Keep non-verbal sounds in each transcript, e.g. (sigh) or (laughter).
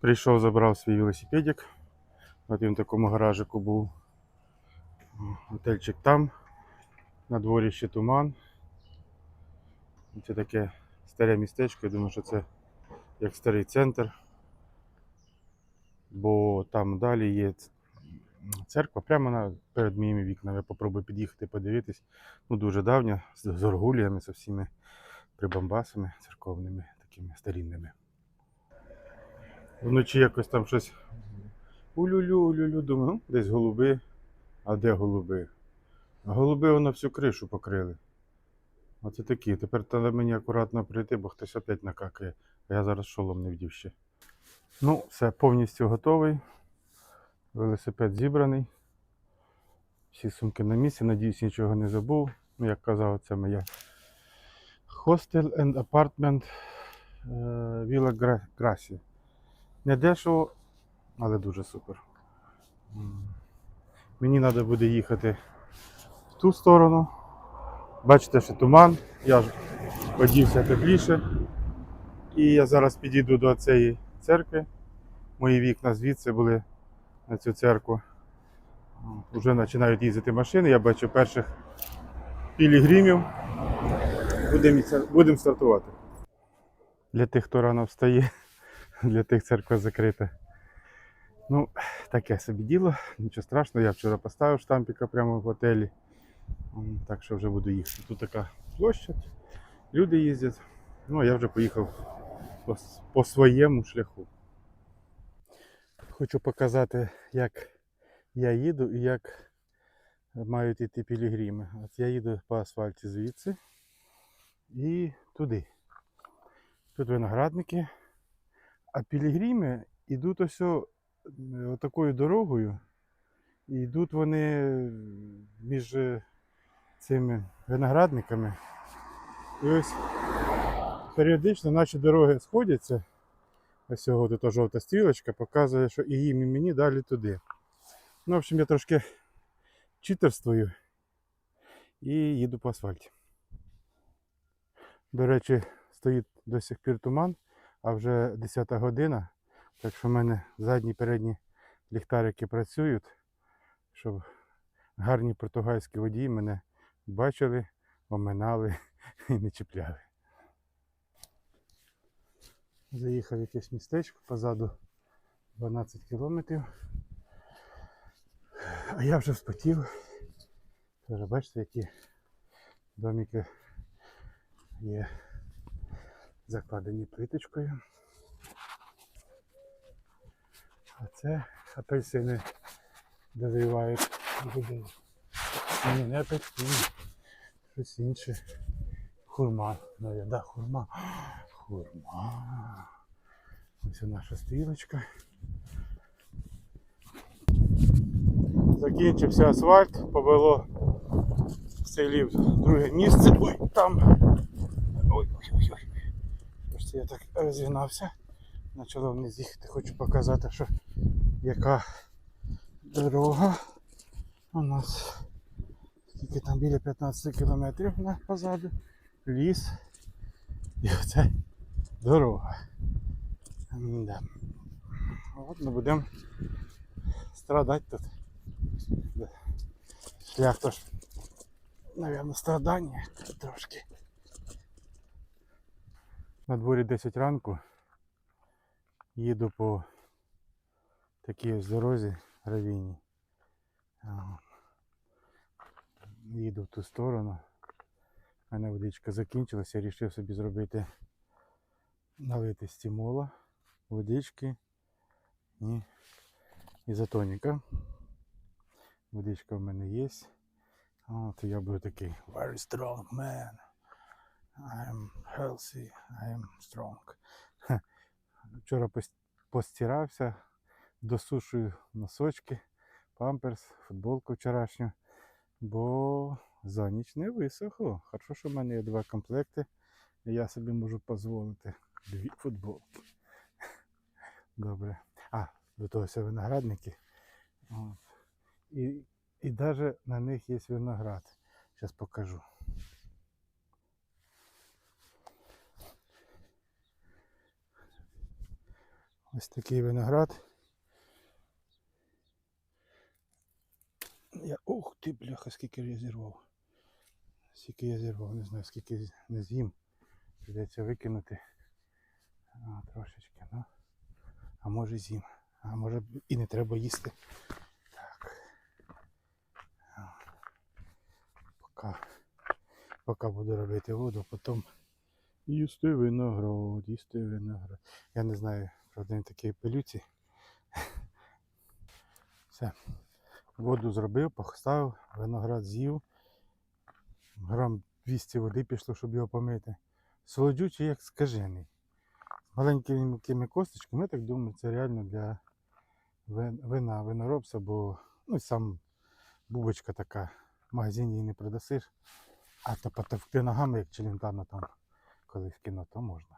Прийшов, забрав свій велосипедик. От він в такому гаражику був. Готельчик там. На дворі ще туман. Це таке старе містечко. Я думаю, що це як старий центр. Бо там далі є церква прямо на, перед моїми вікнами. Я попробую під'їхати, подивитись. Ну, дуже давня, з, оргуліями, з всіми прибамбасами церковними, такими старінними. Вночі якось там щось улюлю, улюлю, думаю, ну, десь голуби. А де голуби? А голуби воно всю кришу покрили. Оце такі. Тепер треба мені акуратно прийти, бо хтось опять накакає. А я зараз шолом не вдів ще. Ну, все, повністю готовий. Велосипед зібраний. Всі сумки на місці. Надіюсь, нічого не забув. Ну, як казав, це моя Hostel and Apartment е, Gra- Gracia. Не дешево, але дуже супер. Мені треба буде їхати в ту сторону. Бачите, що туман, я ж одівся тепліше. І я зараз підійду до цієї церкви. Мої вікна звідси були на цю церкву. Вже починають їздити машини. Я бачу перших пілігримів. Будемо будем стартувати. Для тих, хто рано встає, для тих церква закрита. Ну, таке собі діло, нічого страшного. Я вчора поставив штампіка прямо в готелі. Так що вже буду їхати. Тут така площадь, люди їздять. Ну, а я вже поїхав по, по своєму шляху. Хочу показати, як я їду і як мають йти пілігрими. От я їду по асфальті звідси і туди. Тут виноградники. А пілігрими йдуть ось отакою дорогою. І йдуть вони між е, цими виноградниками. І ось періодично наші дороги сходяться. Ось цього тут жовта стрілочка показує, що і їм, і мені далі туди. Ну, в общем, я трошки читерствую і їду по асфальті. До речі, стоїть до сих пір туман, а вже 10 година. Так що в мене задні передні ліхтарики працюють, щоб гарні португальські водії мене бачили, оминали (laughs) і не чіпляли. Заїхав якесь містечко позаду 12 кілометрів. А я вже вспотів. Тоже бачите, які домики є закладені плиточкою. А це апельсини дозрівають людей. Ні, не апельсини, щось інше. Хурма, навіть, да, хурма. Хурма. Ось наша стрілочка. Закінчився асфальт, повело в друге місце. Ой, там. Ой, ой, ой, я так розігнався. Почало вниз їхати, хочу показати, що яка дорога у нас. Скільки там біля 15 кілометрів позаду. Ліс. І оце дорога. Да. От ми будемо страдати тут. Шлях тож, мабуть, страдання трошки. На дворі 10 ранку. Їду по такій ось дорозі гравійній. Їду в ту сторону. У мене водичка закінчилася, я вирішив собі зробити налити стимула, водички і ізотоніка. Водичка в мене є. От я буду такий very strong man. I am healthy, I am strong. Вчора постирався, досушую носочки, памперс, футболку вчорашню, бо за ніч не висохло. Хорошо, що в мене є два комплекти, і я собі можу дозволити дві футболки. Добре. А, до того все виноградники. От. І, і навіть на них є виноград. Зараз покажу. Ось такий виноград. Я, ух ти, бляха, скільки я зірвав. Скільки я зірвав, не знаю, скільки не з'їм. Придеться викинути. А, трошечки, ну. А може з'їм. А може і не треба їсти. Так. А. Поки, поки буду робити воду, потім їсти виноград, їсти виноград. Я не знаю, він такий пилюці. Все. Воду зробив, поставив, виноград з'їв. Грам 200 води пішло, щоб його помити. Солодючий, як скажений. З маленькими косточками, я так думаю, це реально для вина, виноробства, бо ну, сам бубочка така, в магазині її не продасиш. А то потовкти ногами, як челентано там, коли в кіно, то можна.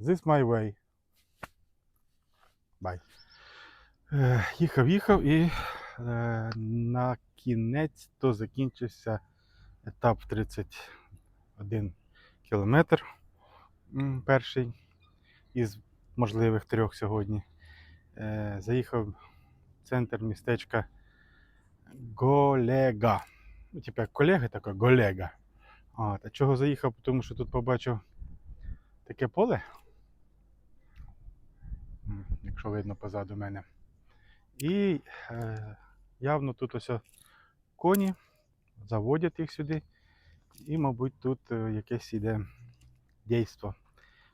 This my way. Bye. Е, Їхав, їхав і е, на кінець то закінчився етап 31 кілометр. Перший із можливих трьох сьогодні. Е, Заїхав в центр містечка Голега. Ну, типу як колега, така Голега. А чого заїхав? Тому що тут побачив таке поле. Якщо видно позаду мене. І е, явно тут ось коні, заводять їх сюди. І, мабуть, тут е, якесь іде дійство.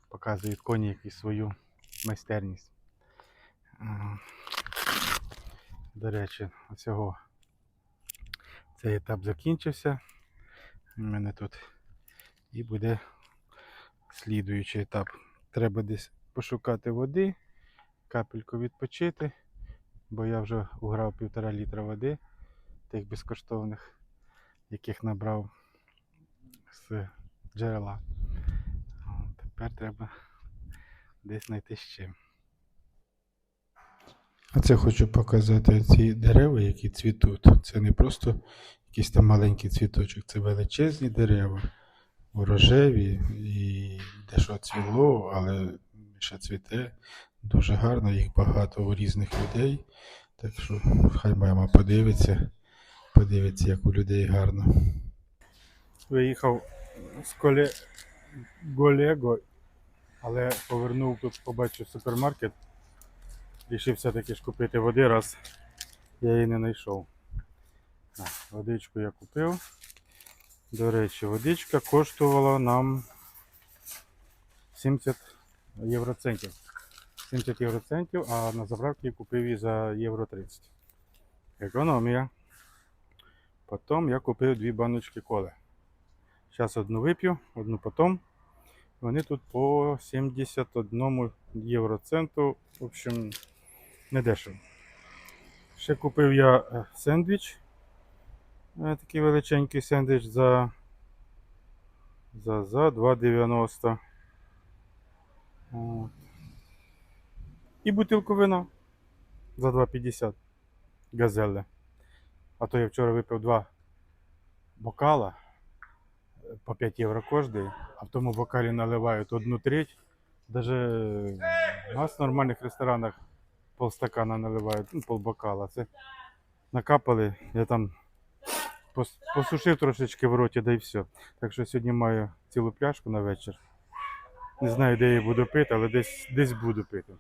Показують коні якусь свою майстерність. До речі, цього цей етап закінчився. У мене тут і буде слідуючий етап. Треба десь пошукати води, капельку відпочити, бо я вже уграв півтора літра води, тих безкоштовних, яких набрав з джерела. Тепер треба десь знайти ще. А це хочу показати ці дерева, які цвітуть. Це не просто якийсь там маленький цвіточок, це величезні дерева, ворожеві і дещо цвіло, але ще цвіте. Дуже гарно, їх багато у різних людей. Так що хай мама подивиться, подивиться, як у людей гарно. Виїхав з коле... Голего, але повернув побачив супермаркет. Рішив все-таки ж купити води, раз я її не знайшов. Водичку я купив. До речі, водичка коштувала нам 70 євроцентів. 70 євроцентів, а на заправці купив її за євро 30. Економія. Потім я купив дві баночки коли. Зараз одну вип'ю, одну потім. Вони тут по 71 євроценту. В общем, не дешево. Ще купив я е, сендвіч. Е, Такий величенький сендвіч за, за, за 2,90. І бутилку вина за 2,50 газеле. А то я вчора випив два бокала е, по 5 євро кожний, а в тому бокалі наливають одну треть. Даже у нас в нормальних ресторанах полстакана наливають, ну, полбокала. Це накапали, я там пос- посушив трошечки в роті, да і все. Так що сьогодні маю цілу пляшку на вечір. Не знаю, де я буду пити, але десь, десь буду пити.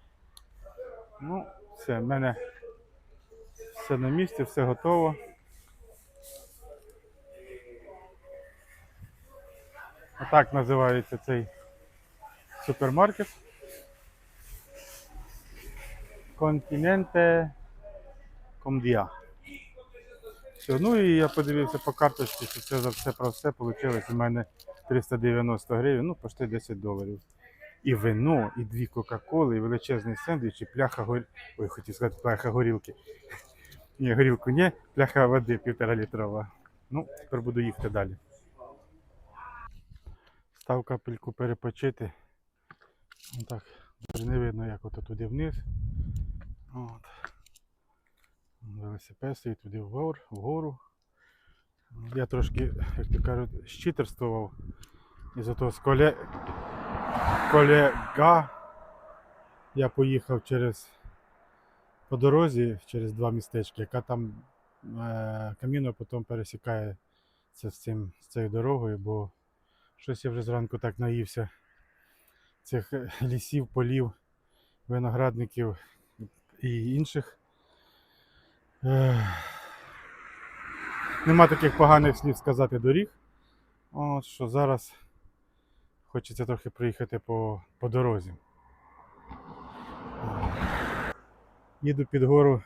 Ну, все, в мене все на місці, все готово. Отак називається цей супермаркет. Континенте Комдія. Ну і я подивився по карточці, що це за все про все вийшло. У мене 390 гривень, ну почти 10 доларів. І вино, і дві Кока-Коли, і величезний сендвіч, і пляха гор... Ой, хотів сказати, пляха горілки. (laughs) Ні, горілку ні, пляха води півтора літрова. Ну, тепер буду їхати далі. Став капельку перепочити. Так, вже не видно, як ото туди вниз. От. Велосипед стоїть туди вгору, вгору. Я трошки, як то кажуть, щитерствував із того з коле... колега. Я поїхав через по дорозі через два містечки, яка там е, каміно потім пересікає з, цим, з цією дорогою, бо щось я вже зранку так наївся цих е, лісів, полів, виноградників і інших. Е, нема таких поганих слів сказати доріг. От що зараз хочеться трохи проїхати по, по дорозі. Їду під гору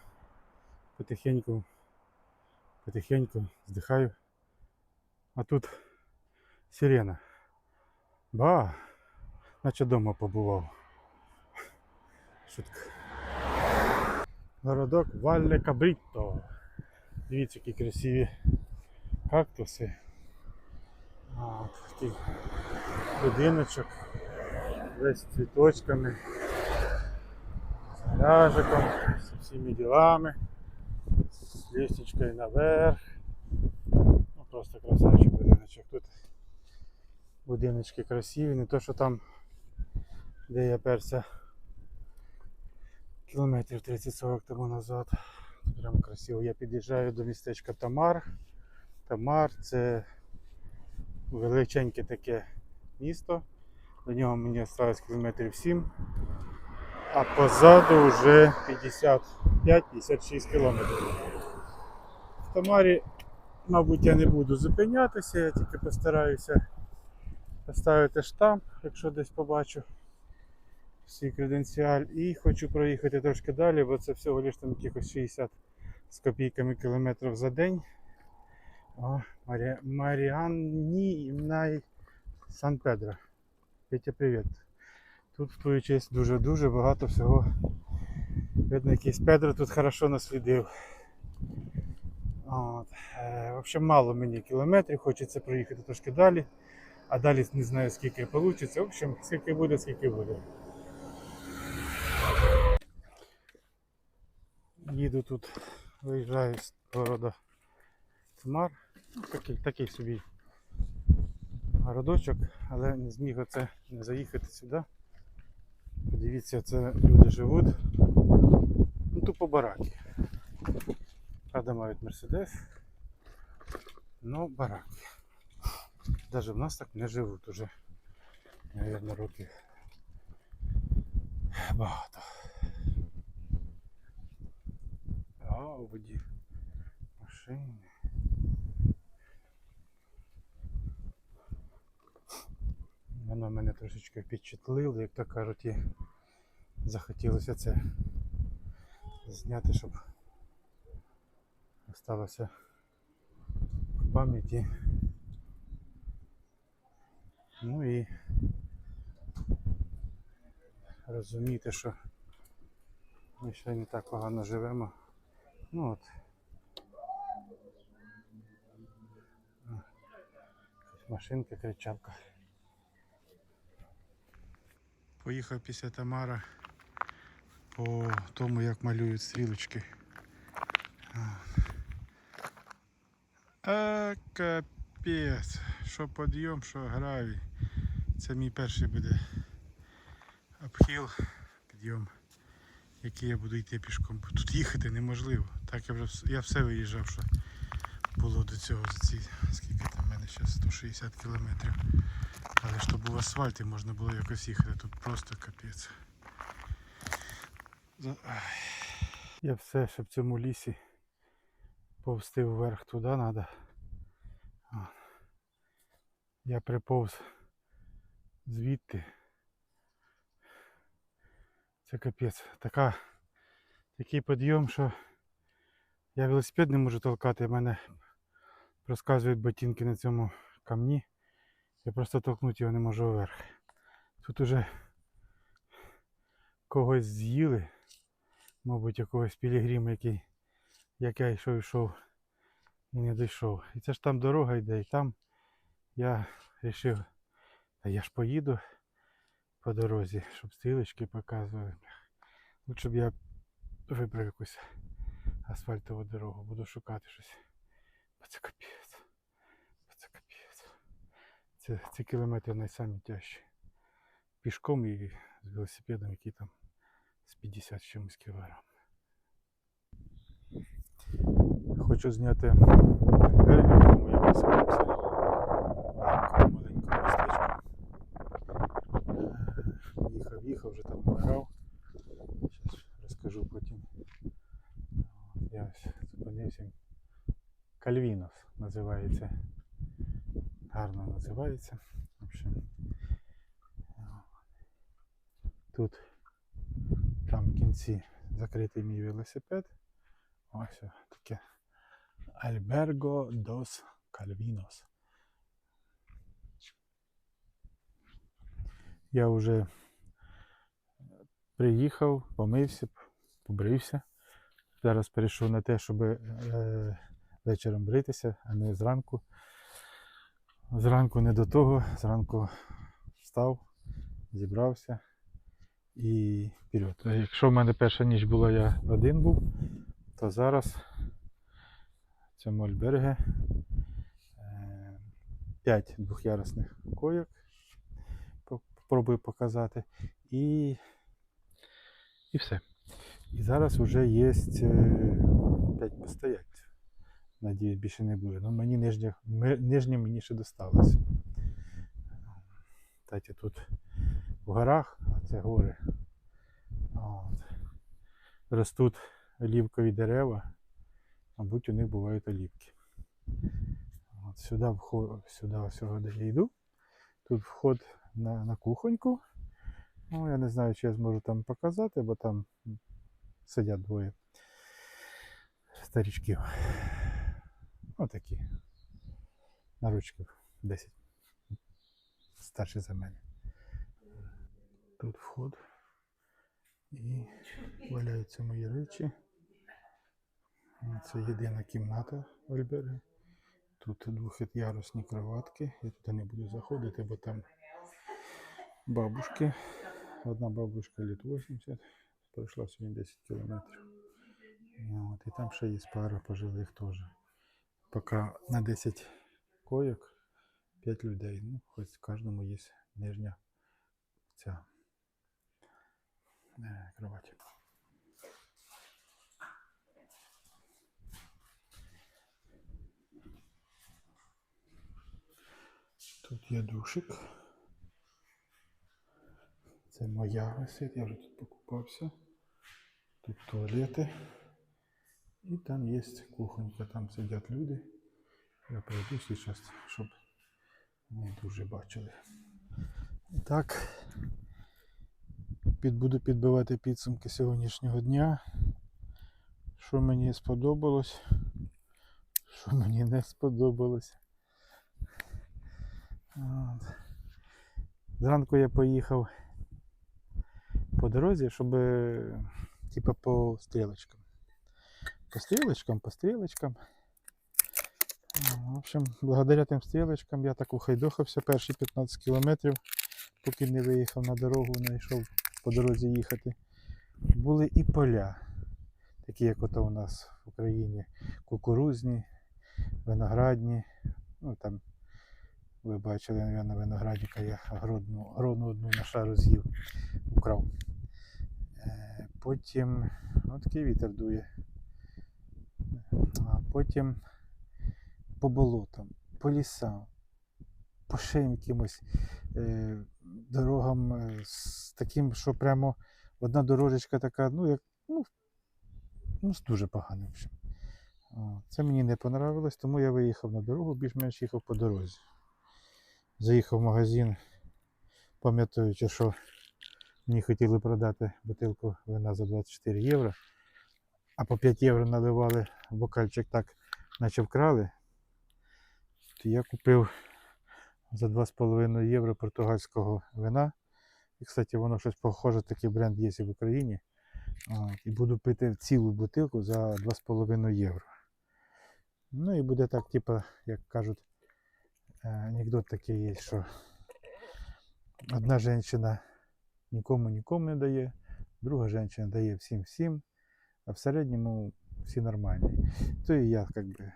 потихеньку, потихеньку, здихаю. А тут сирена. Ба, наче дома побував. Шутка. Городок Валле Кабрітто. Дивіться, які красиві кактуси. От такий будиночок. Весь цвіточками, з гаражиком, з всіми ділами, з лісточкою наверх. Ну, просто красавчик будиночок. Тут будиночки красиві, не то що там, де я перся кілометрів 30-40 тому назад. Прямо красиво. Я під'їжджаю до містечка Тамар. Тамар це величеньке таке місто. До нього мені залишилось кілометрів 7. А позаду вже 55-56 кілометрів. В Тамарі, мабуть, я не буду зупинятися, я тільки постараюся поставити штамп, якщо десь побачу свій креденціаль. І хочу проїхати трошки далі, бо це всього лише там якихось 60 з копійками кілометрів за день. Марі... Маріанні Най Сан Педро. Петя, привіт. Тут в твою честь дуже-дуже багато всього. Видно, якийсь Педро тут хорошо наслідив. От. Е, в общем, мало мені кілометрів, хочеться проїхати трошки далі. А далі не знаю скільки вийде. В общем, скільки буде, скільки буде. Їду тут, виїжджаю з города Тмар. Такий, такий собі городочок, але не зміг оце не заїхати сюди. Подивіться, це люди живуть. Ну, тупо бараки. Правда мають Мерседес. Ну, бараки. Навіть в нас так не живуть уже, мабуть, років багато. А, воді машини. Воно мене трошечки впечатлило, як то кажуть, і захотілося це зняти, щоб осталося в пам'яті. Ну і розуміти, що ми ще не так погано живемо. Ну от. Машинка, кричалка. Поїхав після Тамара по тому, як малюють стрілочки. А, капець. Що підйом, що гравій. Це мій перший буде обхил, підйом, який я буду йти пішком. Тут їхати неможливо. Так я вже я все виїжджав, що було до цього за ці скільки там в мене зараз 160 кілометрів. Але щоб був асфальт і можна було якось їхати, тут просто капець. Я все ще в цьому лісі повсти вверх туди треба. Я приповз звідти. Це капець. Така, такий підйом, що я велосипед не можу толкати, мене розказують ботинки на цьому камні. Я просто толкнути його не можу вверх. Тут уже когось з'їли, мабуть, якогось пілігрима, який, як я йшов, йшов і не дійшов. І це ж там дорога йде, і там я вирішив, а я ж поїду по дорозі, щоб стрілочки показували. Лучше б я вибрав якусь асфальтову дорогу, буду шукати щось. Бо це капець. Це ці кілометри найсамі тяжчі. пішком і з велосипедом, який там з 50 з чимось кілограм. Хочу зняти берег, на якому я поселився. Маленькому містечку. Їхав, їхав, вже там махав. Зараз розкажу потім. Я ось зупинився. Кальвінос називається. Гарно називається. В общем, Тут там в кінці закритий мій велосипед. Ось таке Альберго дос Кальвінос. Я вже приїхав, помився, побрився. Зараз перейшов на те, щоб е, вечором бритися, а не зранку. Зранку не до того, зранку встав, зібрався і вперед. Якщо в мене перша ніч була, я один був, то зараз в цьому альберге 5 двох'ярусних койок. Попробую показати. І, і все. І зараз вже є 5 постояльців. Надіюсь, більше не буде. Ну, мені нижнє, мені ще досталося. Кстати, тут в горах, а це гори. От. Ростуть олівкові дерева, мабуть, у них бувають олівки. От сюди вход, сюди всього, я йду. Тут вход на, на кухоньку. Ну, я не знаю, чи я зможу там показати, бо там сидять двоє старічків. Отакі. На ручках 10. Старші за мене. Тут вход. І валяються мої речі. Це єдина кімната в Альбергі. Тут двохярусні кроватки. Я туди не буду заходити, бо там бабушки. Одна бабушка літ 80, пройшла сьогодні 10 кілометрів. І, от, і там ще є пара пожилих теж. Поки на 10 койок 5 людей. Ну, хоч кожному є нижня ця е, кровать. Тут є душик. Це моя висить, я вже тут покупався. Тут туалети. І там є кухонька, там сидять люди. Я пройду зараз, щоб не дуже бачили. І так, під, буду підбивати підсумки сьогоднішнього дня. Що мені сподобалось, що мені не сподобалось. Зранку я поїхав по дорозі, щоб типа по стрілочкам. По стрілочкам, по стрілочкам. В общем, благодаря тим стрілочкам я так ухайдохався перші 15 кілометрів, поки не виїхав на дорогу, не йшов по дорозі їхати. Були і поля, такі як ото у нас в Україні, кукурузні, виноградні. Ну там ви бачили, на виноградника я гродну, гродну одну на шару з'їв, украв. Е, Потім ну, такий вітер дує. А потім по болотам, по лісам, по ще якимось е, дорогам е, з таким, що прямо одна дорожечка така, ну, як, ну, ну дуже погано. Це мені не понравилось, тому я виїхав на дорогу, більш-менш їхав по дорозі. Заїхав в магазин, пам'ятаючи, що мені хотіли продати бутилку вина за 24 євро, а по 5 євро наливали бокальчик так, наче вкрали. То я купив за 2,5 євро португальського вина. І, кстати, воно щось похоже, такий бренд є в Україні. І буду пити цілу бутилку за 2,5 євро. Ну і буде так, типа, як кажуть, е, анекдот такий є, що одна жінка нікому нікому не дає, друга жінка дає всім всім, а в середньому всі нормальні. То і я как би,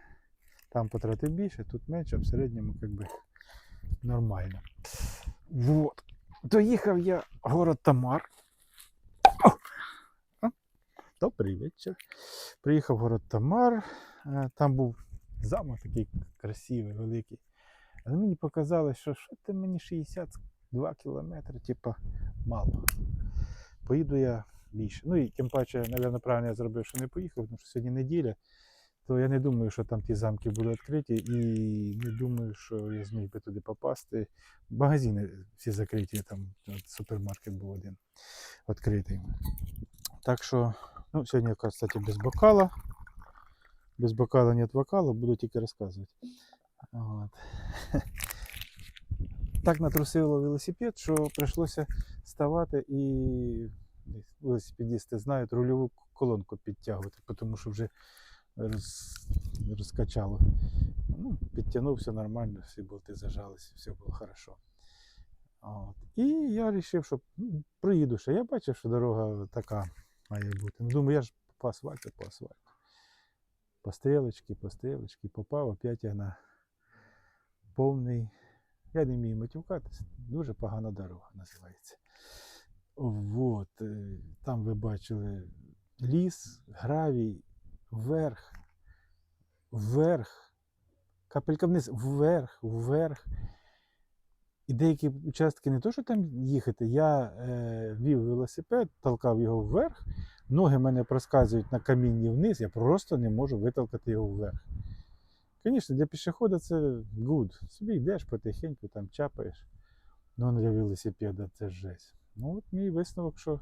там потратив більше, тут менше, а в середньому как би, нормально. Вот. доїхав я в город Тамар. Добрий вечір. Приїхав в город Тамар. Е, Там був замок такий красивий, великий. Але мені показалось, що що ти мені 62 кілометри, типа, мало. Поїду я більше. Ну і тим паче, мабуть, правильно я зробив, що не поїхав, тому що сьогодні неділя. То я не думаю, що там ті замки будуть відкриті, і не думаю, що я зміг би туди попасти. Магазини всі закриті, там супермаркет був один відкритий. Так що, ну, сьогодні, я, кстати, без бокала. Без бокала нет вокала, буду тільки розказувати. От. Так натрусило велосипед, що прийшлося ставати і велосипедісти знають рульову колонку підтягувати, тому що вже роз, розкачало. Ну, підтягнув все нормально, всі болти зажалися, все було хорошо. От. І я вирішив, що ну, проїду ще. Я бачив, що дорога така має бути. Ну, думаю, я ж по асфальту, по асфальту. По стрілочці, по стрілочці, попав, опять я на повний. Я не вмію матюкатися, дуже погана дорога називається. Вот. е, Там ви бачили ліс, гравій, вверх, вверх, капелька вниз, вверх, вверх. І деякі участки не то, що там їхати, я е, вів велосипед, толкав його вверх, ноги мене проскальзують на камінні вниз, я просто не можу витолкати його вверх. Звісно, для пішохода це good. Собі йдеш потихеньку, там чапаєш. Ну, для велосипеда це жесть. Ну, от мій висновок, що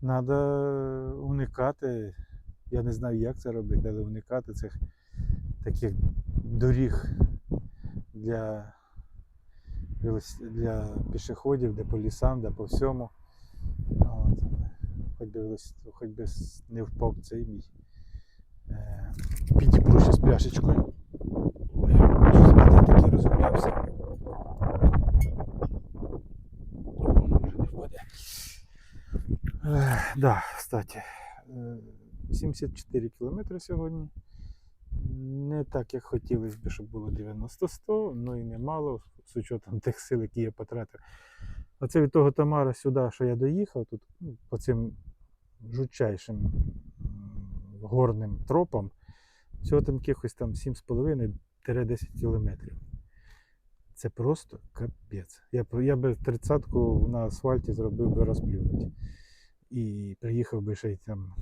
треба уникати. Я не знаю, як це робити, але уникати цих таких доріг для, для пішоходів, де по лісам, де по всьому. От. Хоч би, хоч би не впав цей мій. Е, Підібру з пляшечкою. Ой, щось такий розгулявся. Вже не впаде. Ех, Да, кстати, е, 74 кілометри сьогодні. Не так, як хотілося б, щоб було 90-100, ну і немало, з учетом тих сил, які я потратив. Оце від того Тамара сюди, що я доїхав, тут ну, по цим жутчайшим горним тропам, всього там якихось там 7,5-10 кілометрів. Це просто капець. Я, я би тридцятку на асфальті зробив би розплюнуть. І приїхав би ще й там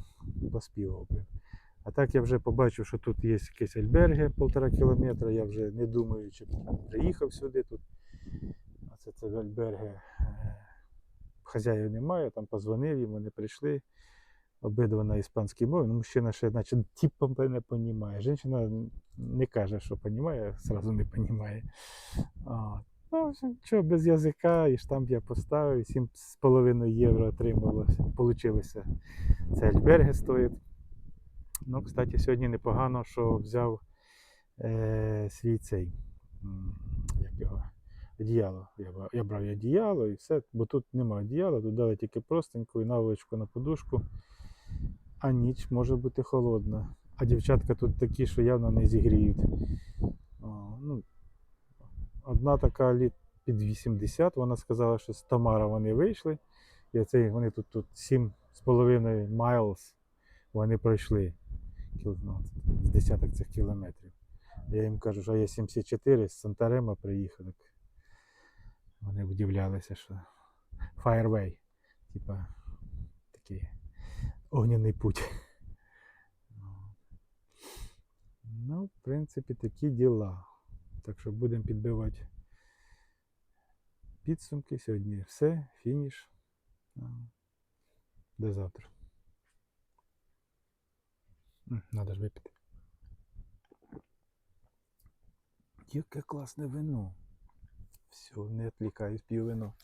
поспівав би. А так я вже побачив, що тут є якесь альберги півтора кілометра. Я вже не думаю, чи приїхав сюди тут. Оце це альберги. е, Хазяїв немає, там позвонив їм, вони прийшли. Обидва на іспанській мові. Ну, мужчина ще, наче, типу не розуміє. Жінка не каже, що розуміє, одразу не розуміє. Ну, що, без язика, і штамп я поставив, 7,5 євро отрималося. Получилося. Це альберги стоїть. Ну, кстати, сьогодні непогано, що взяв е, свій цей. Як його? Одіяло. Я, бра- я брав одіяло і все, бо тут немає одіяла, тут дали тільки простеньку і наволочку на подушку. А ніч може бути холодна. А дівчатка тут такі, що явно не зігріють. О, ну, одна така літ під 80, вона сказала, що з Тамара вони вийшли. І оце вони тут, тут 7,5 miles вони пройшли ну, з десяток цих кілометрів. Я їм кажу, що я 74 з Сантарема приїхав. Вони удивлялися, що Fireway, типа такий огняний путь. Ну, в принципі, такі діла. Так що будемо підбивати підсумки. Сьогодні все, фініш. До завтра. Надо ж випити. Яке класне вино. Все, не відлікаюсь, п'ю вино.